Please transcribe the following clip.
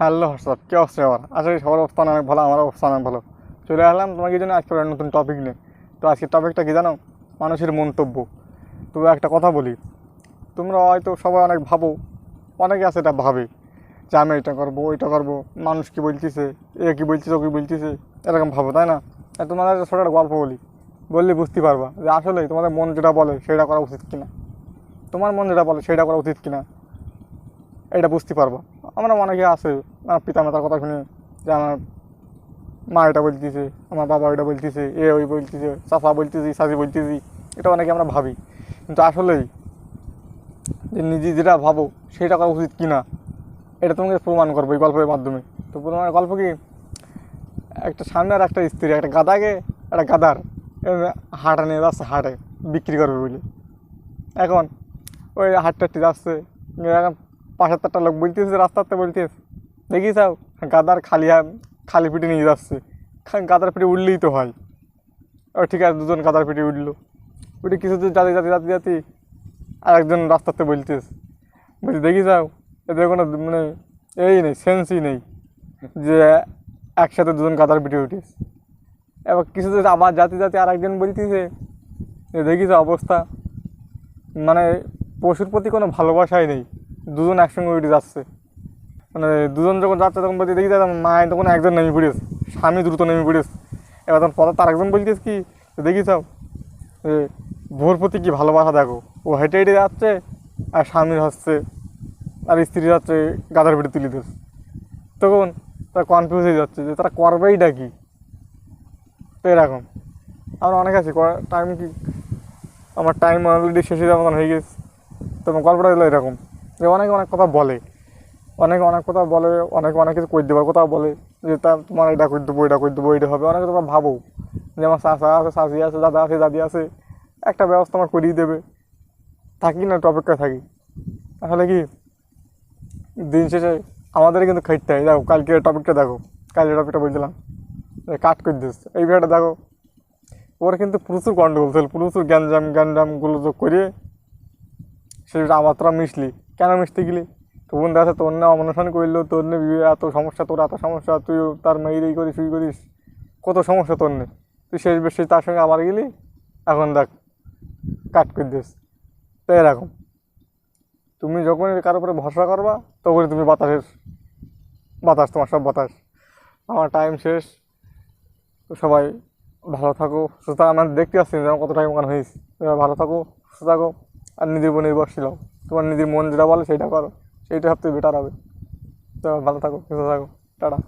Hello WhatsApp কে অবস্থা আবার আশা করি সবার অবস্থান অনেক ভালো আমার অবস্থান অনেক ভালো। চলে আসলাম তোমাকে জন্য আজকে নতুন টপিক নিয়ে। তো আজকের টপিকটা কি জানো? মানুষের মন্তব্য। তো একটা কথা বলি। তোমরা হয়তো সবাই অনেক ভাবো, অনেকে আছে এটা ভাবে যে আমি এটা করব, ওইটা করব, মানুষ কী বলতেছে এ কি বলতেছে, ও কী বলতেছে, এরকম ভাবো, তাই না? তোমাদের ছোটো একটা গল্প বলি। বললে বুঝতে পারবা যে আসলে তোমাদের মন যেটা বলে সেটা করা উচিত কিনা। তোমার মন যেটা বলে সেটা করা উচিত কিনা, এটা বুঝতে পারব। আমরা অনেকে আছে, আমার পিতা মাতার কথা শুনে, যে আমার মা এটা বলতেছে, আমার বাবা এটা বলতেছে, এ ওই বলতেছে, চাচা বলতেছি সাজি বলতেছি, এটা অনেকে আমরা ভাবি। কিন্তু আসলেই যে নিজে যেটা ভাবো, সেটা করা উচিত কিনা, এটা তোমাকে প্রমাণ করব এই গল্পের মাধ্যমে। তো প্রমাণের গল্প কি, একটা সামনে আর একটা স্ত্রী, একটা গাদাকে, একটা গাদার হাটে নিয়ে যাচ্ছে হাটে বিক্রি করবে বলে। এখন ওই হাটটাটি যাচ্ছে এখন পাশের তারটা লোক বলতেছে, রাস্তাতে বলতেছে, দেখি যাও গাদার খালি খালি পিঠে নিয়ে যাচ্ছে। গাদার পিঠে উঠলেই তো হয়। ও ঠিক আছে, দুজন গাদার পিঠে উঠল। উঠে কিছু দূর যাতে যাতে যাতে যাতে আর একজন রাস্তাতে বলতেছে, বলছি দেখি যাও, এদের কোনো মানে এই নেই সেন্সই নেই যে একসাথে দুজন গাদার পিঠে উঠিস এবার কিছু দূর আবার যাতে যাতে আর একজন বলতেছে দেখিস অবস্থা। মানে পশুর প্রতি কোনো ভালোবাসাই নেই। দুজন একসঙ্গে উঠে যাচ্ছে। মানে দুজন যখন যাচ্ছে তখন বলতে দেখি দাদা মায়ের তখন একজন নেমে পড়েছে। স্বামী দ্রুত নেমে পড়েছে। এবার তখন পথে তার একজন বলতেছে কি? দেখি চাও যে ভোর প্রতি কি ভালোবাসা দেখো? ও হেঁটে হেঁটে যাচ্ছে, আর স্বামীর হচ্ছে আর স্ত্রী যাচ্ছে গাদার পিঠে তুলে দিচ্ছে। তখন তারা কনফিউজ হয়ে যাচ্ছে যে তারা করবেইটা কি? তো এরকম। আমরা অনেক আছি টাইম কি? আমার টাইম অলরেডি শেষ মতন হয়ে গেছে। তো আমার গল্পটা হলো এরকম। অনেকে অনেক কথা বলে। অনেকে অনেক কথা বলে, অনেকে অনেক কিছু করে দেবার কথা বলে, যে তা তোমার এটা করে দেবো, এটা করে দেবো, এটা হবে। অনেকে তোমরা ভাবো। যে আমার চাষা আছে শাশি আছে, দাদা আছে, দাদি আছে, একটা ব্যবস্থা আমার করিয়ে দেবে। থাকি না, একটু অপেক্ষায় থাকি। আসলে কি, দিন শেষে আমাদের কিন্তু খাইতে হয়। দেখো, কালকে টপিকটা দেখো, কালকে টপিকটা বলছিলাম কাট করে দিস? এই বিষয়টা দেখো, ওর কিন্তু প্রচুর গন্ডগোল ছিল, প্রচুর গ্যাঞ্জাম গ্যাঞ্জামগুলো যোগ করিয়ে, সেটা আবার তোরা মিশলি। কেন মিশতে গেলি? তো বোন দেখা তোর না অনশন করল তোর নে এত সমস্যা, তোর এত সমস্যা তুই তার মেয়ের এই করিস, তুই করিস, কত সমস্যা তোর নে। তুই শেষ বেশি তার সঙ্গে আবার গেলি, এখন দেখ, কাট করে দিস। তো এরকম। তুমি যখন কারোর উপরে ভরসা করবা, তখনই তুমি বাতাসের, বাতাস, তোমার সব বাতাস। আমার টাইম শেষ। তো সবাই ভালো থাকো, সুস্থ আমার দেখতে পাচ্ছি যেন কত টাইম ওখানে হয়েছে ভালো থাকো, সুস্থ থাকো, আর নিজের উপর নির্ভরশীল তোমার নিজের মন যেটা বলে সেটা করো। সেইটা সবথেকে বেটার হবে। তো ভালো থাকো, সুস্থ থাকো। টাটা।